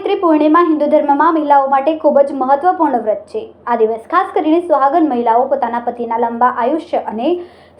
સાવિત્રી પૂર્ણિમા હિન્દુ ધર્મમાં મહિલાઓ માટે ખૂબ જ મહત્વપૂર્ણ વ્રત છે. આ દિવસ ખાસ કરીને સુહાગન મહિલાઓ પોતાના પતિના લાંબા આયુષ્ય અને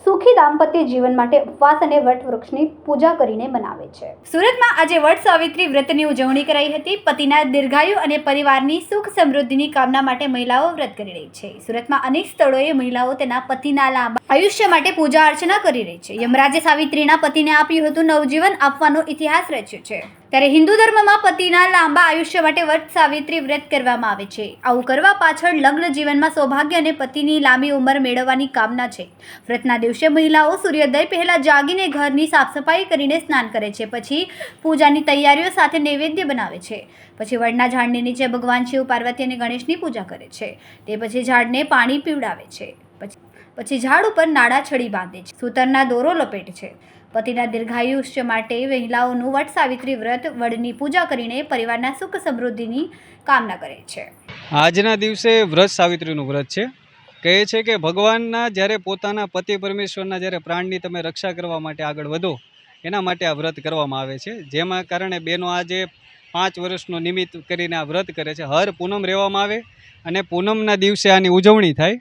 સુખી દાંપત્ય જીવન માટે ઉપવાસ અને વટ વૃક્ષની પૂજા કરીને મનાવે છે. સુરતમાં આજે વટ સાવિત્રી વ્રતની ઉજવણી કરાઈ હતી. પતિના દીર્ઘાયુ અને પરિવારની સુખ સમૃદ્ધિની કામના માટે મહિલાઓ વ્રત કરી રહી છે. સુરતમાં અનેક સ્થળોએ મહિલાઓ તેના પતિના લાંબા આયુષ્ય માટે પૂજા અર્ચના કરી રહી છે. યમરાજે સાવિત્રીના પતિને આપ્યું હતું નવજીવન આપવાનો ઇતિહાસ રચ્યો છે. ત્યારે હિન્દુ ધર્મમાં પતિના લાંબા આયુષ્ય માટે વટ સાવિત્રી વ્રત કરવામાં આવે છે. આવું કરવા પાછળ લગ્ન જીવનમાં સૌભાગ્ય અને પતિની લાંબી ઉંમર મેળવવાની કામના છે. વ્રતના દિવસે મહિલાઓ સૂર્યોદય પહેલા જાગીને ઘરની સાફ સફાઈ કરીને સ્નાન કરે છે. પછી પૂજાની તૈયારીઓ સાથે નૈવેદ્ય બનાવે છે. પછી વડના ઝાડની નીચે ભગવાન શિવ, પાર્વતી અને ગણેશની પૂજા કરે છે. તે પછી ઝાડને પાણી પીવડાવે છે. પછી પછી ઝાડ ઉપર નાડા છડી બાંધે છે. સૂતરના દોરો લપેટ છે. પતિના દીર્ઘાયુષ્ય માટે મહિલાઓનું વટ સાવિત્રી વ્રત, વડની પૂજા કરીને પરિવારના સુખ સમૃદ્ધિની કામના કરે છે. આજના દિવસે વ્રત સાવિત્રીનું વ્રત છે. કહે છે કે ભગવાનના જ્યારે પોતાના પતિ પરમેશ્વરના જ્યારે પ્રાણની તમે રક્ષા કરવા માટે આગળ વધો, એના માટે આ વ્રત કરવામાં આવે છે. જેમાં કારણે બેનો આજે પાંચ વર્ષનો નિમિત્ત કરીને આ વ્રત કરે છે. હર પૂનમ રહેવામાં આવે અને પૂનમના દિવસે આની ઉજવણી થાય.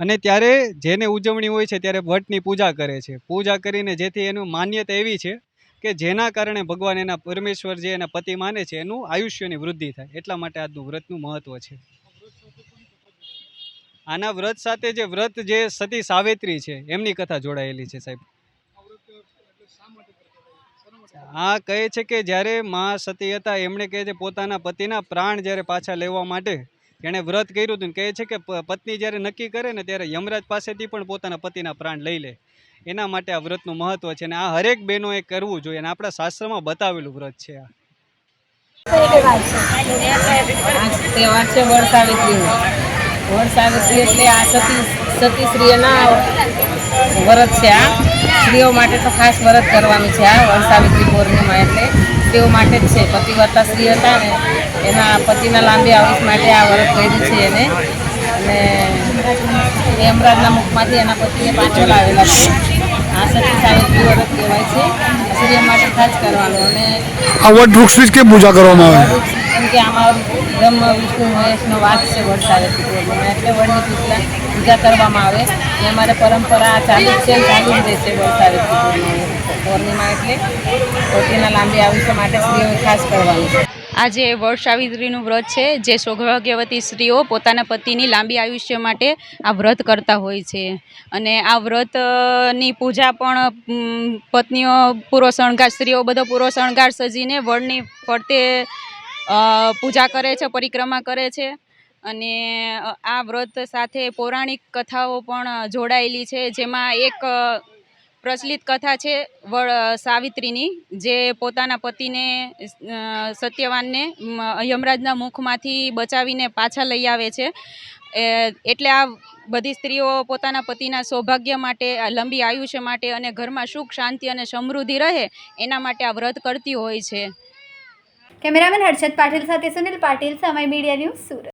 અને ત્યારે જેને ઉજવણી હોય છે ત્યારે ભટ્ટની પૂજા કરે છે. પૂજા કરીને જેથી એનું માન્યતા એવી છે કે જેના કારણે ભગવાન એના પરમેશ્વર જે એના પતિ માને છે, એનું આયુષ્યની વૃદ્ધિ થાય. એટલા માટે આજનું વ્રતનું મહત્ત્વ છે. આના વ્રત સાથે જે વ્રત જે સતી સાવિત્રી છે, એમની કથા જોડાયેલી છે સાહેબ. આ કહે છે કે જ્યારે મા સતી હતા, એમણે કહે છે પોતાના પતિના પ્રાણ જ્યારે પાછા લેવા માટે એણે વ્રત કર્યું હતું કહે છે કે પત્ની જ્યારે નક્કી કરે ને ત્યારે યમરાજ પાસેથી પણ પોતાના પતિના પ્રાણ લઈ લે. એના માટે આ વ્રતનું મહત્વ છે અને આ હરેક બહેનોએ કરવું જોઈએ અને આપણા શાસ્ત્રમાં બતાવેલું વ્રત છે આ. તહેવાર છે વડ સાવિત્રીનો વડ સાવિત્રી એટલે આ સતી સતી સ્ત્રીઓના વ્રત છે આ. સ્ત્રીઓ માટે તો ખાસ વ્રત કરવાનું છે આ વડ સાવિત્રી પૂર્ણિમા એટલે. સ્ત્રીઓ માટે જ છે. પતિવર્તા સ્ત્રી હતા ને, એના પતિના લાંબી આયુષ માટે આ વ્રત કર્યું છે એને. અને યમરાજના મુખમાંથી એના પતિને પાછળ લાવેલા છે. આ અને વટ વૃક્ષની કેમ પૂજા કરવામાં આવે? કે આમાં બ્રહ્મ વિષ્ણુ મહેશનો વાસ છે વડ સાવિત્રી એટલે વડની પૂજા પૂજા કરવામાં આવે. એ અમારે પરંપરા ચાલુ જ છે અને ચાલુ જ રહેશે વડ સાવિત્રી પૂર્ણિમા પૂર્ણિમા એટલે પોતીના લાંબી આયુષ્ય માટે સ્ત્રીઓએ ખાસ કરવાનું છે. આજે વડ સાવિત્રીનું વ્રત છે, જે સૌભાગ્યવતી સ્ત્રીઓ પોતાના પતિની લાંબી આયુષ્ય માટે આ વ્રત કરતા હોય છે. અને આ વ્રતની પૂજા પણ પત્નીઓ પૂરો શણગાર, સ્ત્રીઓ બધો પૂરો શણગાર સજીને વડની ફરતે પૂજા કરે છે, પરિક્રમા કરે છે. અને આ વ્રત સાથે પૌરાણિક કથાઓ પણ જોડાયેલી છે, જેમાં એક પ્રચલિત કથા છે વળ સાવિત્રીની, જે પોતાના પતિને સત્યવાનને યમરાજના મુખમાંથી બચાવીને પાછા લઈ આવે છે. એટલે આ બધી સ્ત્રીઓ પોતાના પતિના સૌભાગ્ય માટે લંબી આયુષ્ય માટે અને ઘરમાં સુખ, શાંતિ અને સમૃદ્ધિ રહે, એના માટે આ વ્રત કરતી હોય છે. કેમેરામેન હર્ષદ પાટીલ સાથે સુનિલ પાટીલ, સમય મીડિયા ન્યૂઝ સુરત.